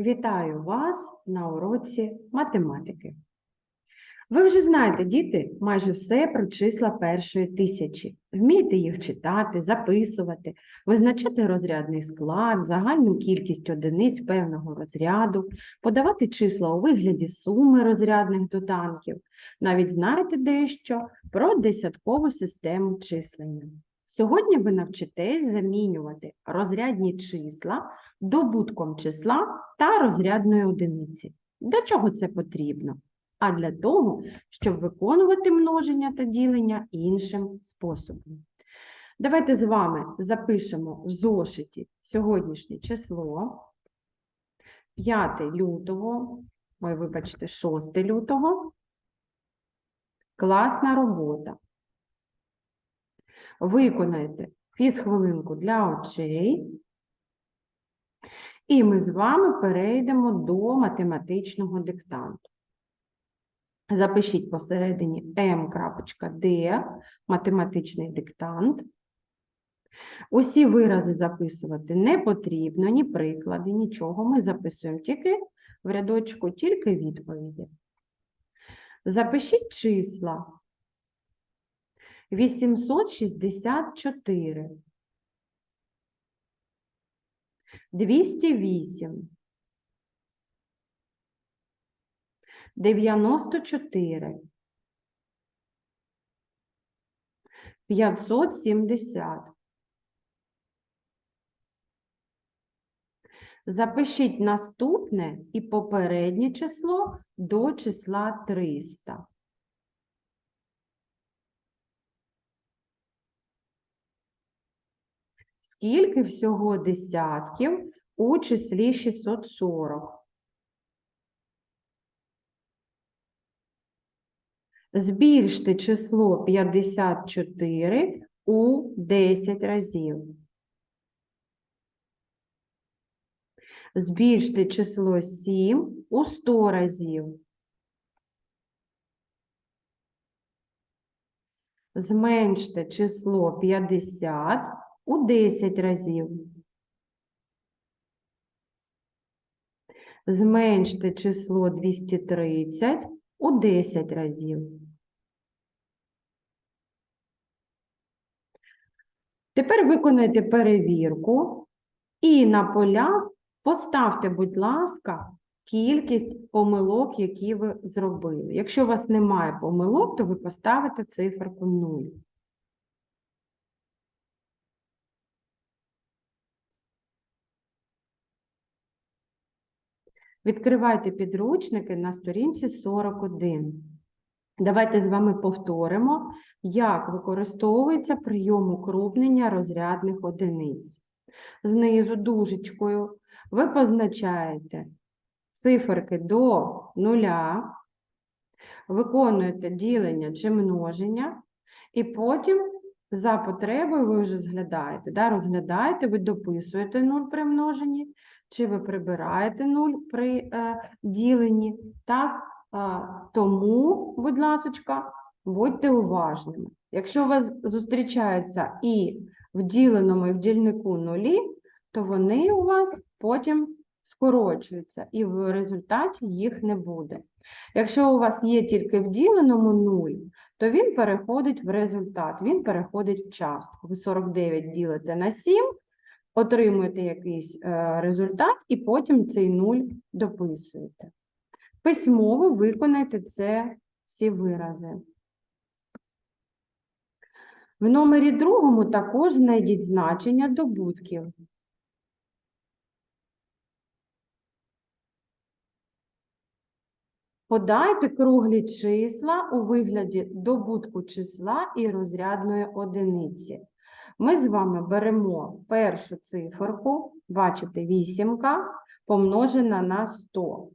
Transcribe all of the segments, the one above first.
Вітаю вас на уроці математики. Ви вже знаєте, діти, майже все про числа першої тисячі. Вмієте їх читати, записувати, визначати розрядний склад, загальну кількість одиниць певного розряду, подавати числа у вигляді суми розрядних доданків. Навіть знаєте дещо про десяткову систему числення. Сьогодні ви навчитесь замінювати розрядні числа добутком числа та розрядної одиниці. Для чого це потрібно? А для того, щоб виконувати множення та ділення іншим способом. Давайте з вами запишемо в зошиті сьогоднішнє число 5 лютого, ой, вибачте, 6 лютого. Класна робота. Виконайте фізхвилинку для очей. І ми з вами перейдемо до математичного диктанту. Запишіть посередині m.d, математичний диктант. Усі вирази записувати не потрібно, ні приклади, нічого. Ми записуємо тільки в рядочку, тільки відповіді. Запишіть числа 864, 208, 94, 570. Запишіть наступне і попереднє число до числа 300. Скільки всього десятків у числі 640? Збільште число 54 у 10 разів. Збільште число 7 у 100 разів. Зменште число 50 у 10 разів. Зменште число 230 у 10 разів. Тепер виконайте перевірку і на полях поставте, будь ласка, кількість помилок, які ви зробили. Якщо у вас немає помилок, то ви поставите циферку 0. Відкривайте підручники на сторінці 41. Давайте з вами повторимо, як використовується прийом укрупнення розрядних одиниць. Знизу дужечкою ви позначаєте циферки до нуля, виконуєте ділення чи множення, і потім за потребою ви вже зглядаєте, да, розглядаєте, ви дописуєте 0 при множенні, чи ви прибираєте 0 при е, діленні. Так? А, Тому, будь ласочка, будьте уважними. Якщо у вас зустрічаються і в діленому, і в дільнику нулі, то вони у вас потім скорочуються, і в результаті їх не буде. Якщо у вас є тільки в діленому 0, то він переходить в результат, він переходить в частку. Ви 49 ділите на 7, отримуєте якийсь е, результат, і потім цей 0 дописуєте. Письмово виконайте це всі вирази. В номері другому також знайдіть значення добутків. Подайте круглі числа у вигляді добутку числа і розрядної одиниці. Ми з вами беремо першу циферку, бачите, вісімка, помножена на 100.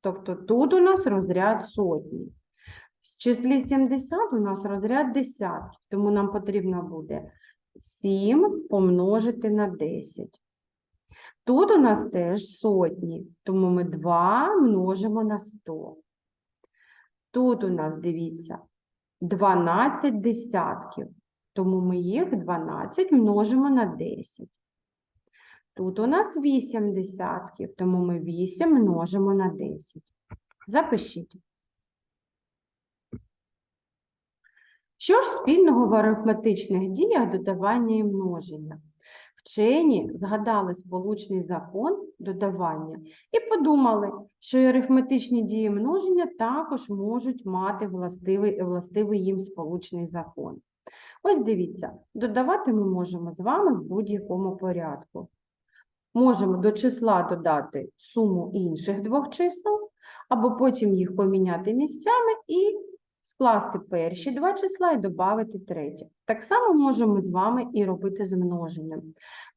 Тобто тут у нас розряд сотні. В числі 70 у нас розряд десятків, тому нам потрібно буде 7 помножити на 10. Тут у нас теж сотні, тому ми 2 множимо на 100. Тут у нас, дивіться, 12 десятків, тому ми їх 12 множимо на 10. Тут у нас 8 десятків, тому ми 8 множимо на 10. Запишіть. Що ж спільного в арифметичних діях додавання і множення? Вчені згадали сполучний закон додавання і подумали, що арифметичні дії множення також можуть мати властивий, властивий їм сполучний закон. Ось дивіться, додавати ми можемо з вами в будь-якому порядку. Можемо до числа додати суму інших двох чисел, або потім їх поміняти місцями і скласти перші два числа і додати третє. Так само можемо з вами і робити з множенням.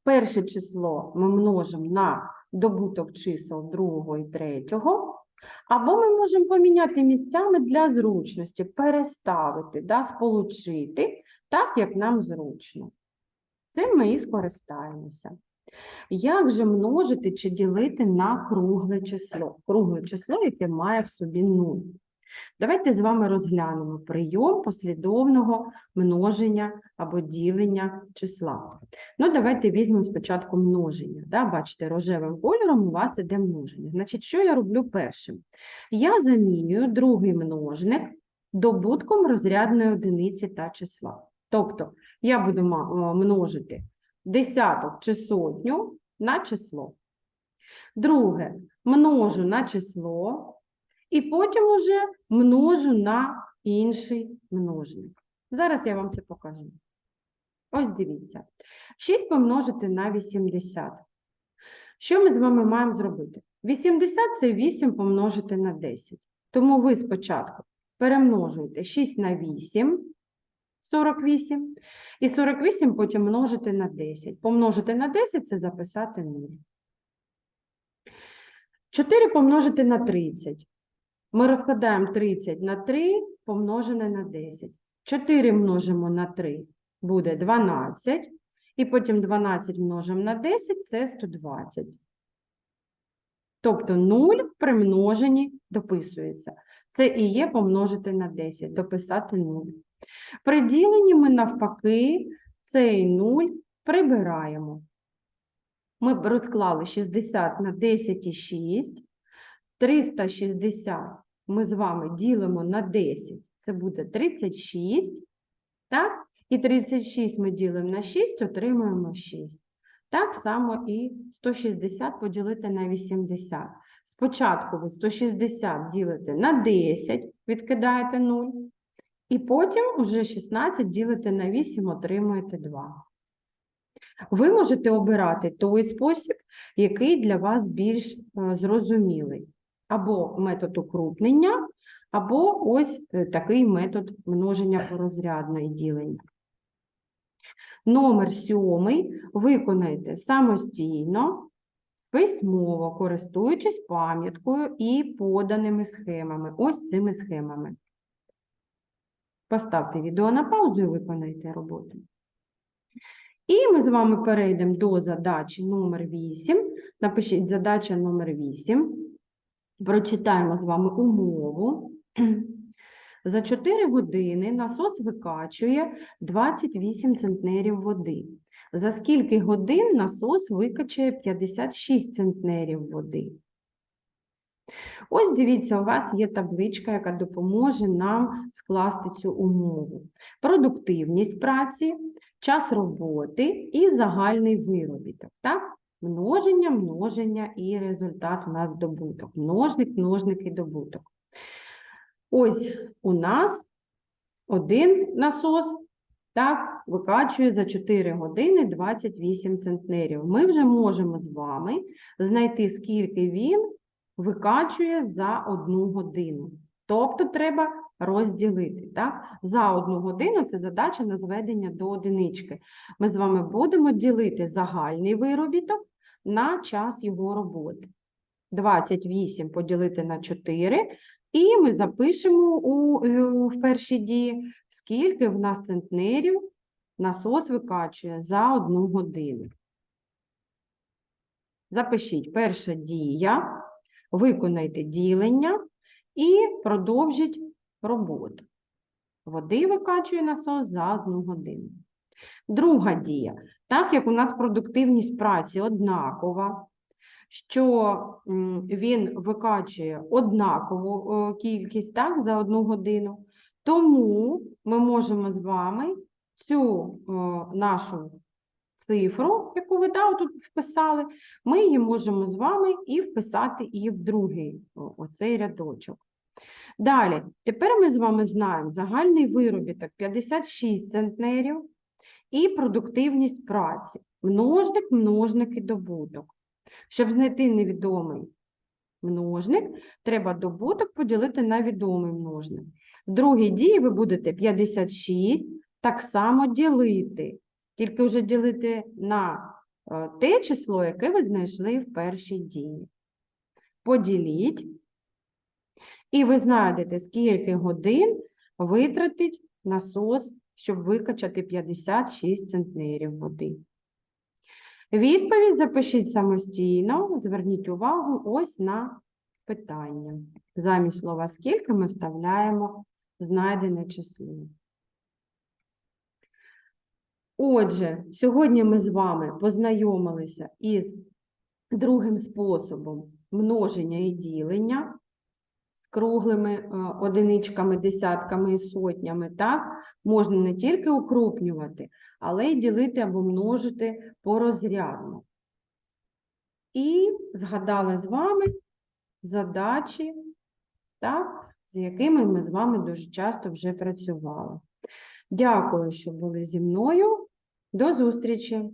Перше число ми множимо на добуток чисел другого і третього, або ми можемо поміняти місцями для зручності, переставити, да, сполучити так, як нам зручно. Цим ми і скористаємося. Як же множити чи ділити на кругле число? Кругле число, яке має в собі 0. Давайте з вами розглянемо прийом послідовного множення або ділення числа. Ну, давайте візьмемо спочатку множення. Да? Бачите, рожевим кольором у вас іде множення. Значить, що я роблю першим? Я замінюю другий множник добутком розрядної одиниці та числа. Тобто я буду е, множити десяток чи сотню на число. Друге, множу на число, і потім уже множу на інший множник. Зараз я вам це покажу. Ось дивіться. 6 помножити на 80. Що ми з вами маємо зробити? 80 – це 8 помножити на 10. Тому ви спочатку перемножуєте 6 на 8, 48, і 48 потім множите на 10. Помножити на 10 – це записати 0. 4 помножити на 30. Ми розкладаємо 30 на 3 помножене на 10. 4 множимо на 3 буде 12. І потім 12 множимо на 10 це 120. Тобто 0 при множенні дописується. Це і є помножити на 10, дописати 0. При діленні ми навпаки цей 0 прибираємо. Ми розклали 60 на 10 і 6. 360 ми з вами ділимо на 10, це буде 36, так? І 36 ми ділимо на 6, отримуємо 6. Так само і 160 поділити на 80. Спочатку ви 160 ділите на 10, відкидаєте 0, і потім уже 16 ділите на 8, отримуєте 2. Ви можете обирати той спосіб, який для вас більш е, зрозумілий або метод укрупнення, або ось е, такий метод множення порозрядної ділення. Номер сьомий виконайте самостійно, письмово, користуючись пам'яткою і поданими схемами. Ось цими схемами. Поставте відео на паузу і виконайте роботу. І ми з вами перейдемо до задачі номер 8. Напишіть задача номер 8. Прочитаємо з вами умову. За 4 години насос викачує 28 центнерів води. За скільки годин насос викачає 56 центнерів води? Ось дивіться, у вас є табличка, яка допоможе нам скласти цю умову. Продуктивність праці, час роботи і загальний виробіток. Так? Множення, множення і результат у нас добуток. Множник, множник і добуток. Ось у нас один насос так, викачує за 4 години 28 центнерів. Ми вже можемо з вами знайти, скільки він викачує за одну годину. Тобто треба розділити. Так? За одну годину це задача на зведення до одинички. Ми з вами будемо ділити загальний виробіток на час його роботи. 28 поділити на 4, і ми запишемо у, е, в першій дії, скільки в нас центнерів насос викачує за одну годину. Запишіть перша дія, виконайте ділення і продовжіть роботу. Води викачує насос за одну годину. Друга дія. Так як у нас продуктивність праці однакова, що він викачує однакову е, кількість так, за одну годину, тому ми можемо з вами цю е, нашу цифру, яку ви да, тут вписали, ми її можемо з вами і вписати і в другий оцей рядочок. Далі, тепер ми з вами знаємо загальний виробіток 56 центнерів і продуктивність праці. Множник, множник і добуток. Щоб знайти невідомий множник, треба добуток поділити на відомий множник. В другій дії ви будете 56 так само ділити, тільки вже ділити на е, те число, яке ви знайшли в першій дії. Поділіть, і ви знайдете, скільки годин витратить насос, щоб викачати 56 центнерів води. Відповідь запишіть самостійно, зверніть увагу ось на питання. Замість слова скільки ми вставляємо знайдене число. Отже, сьогодні ми з вами познайомилися із другим способом множення і ділення з круглими е, одиничками, десятками і сотнями. Так, можна не тільки укрупнювати, але й ділити або множити порозрядно. І згадали з вами задачі, так, з якими ми з вами дуже часто вже працювали. Дякую, що були зі мною. До зустрічі!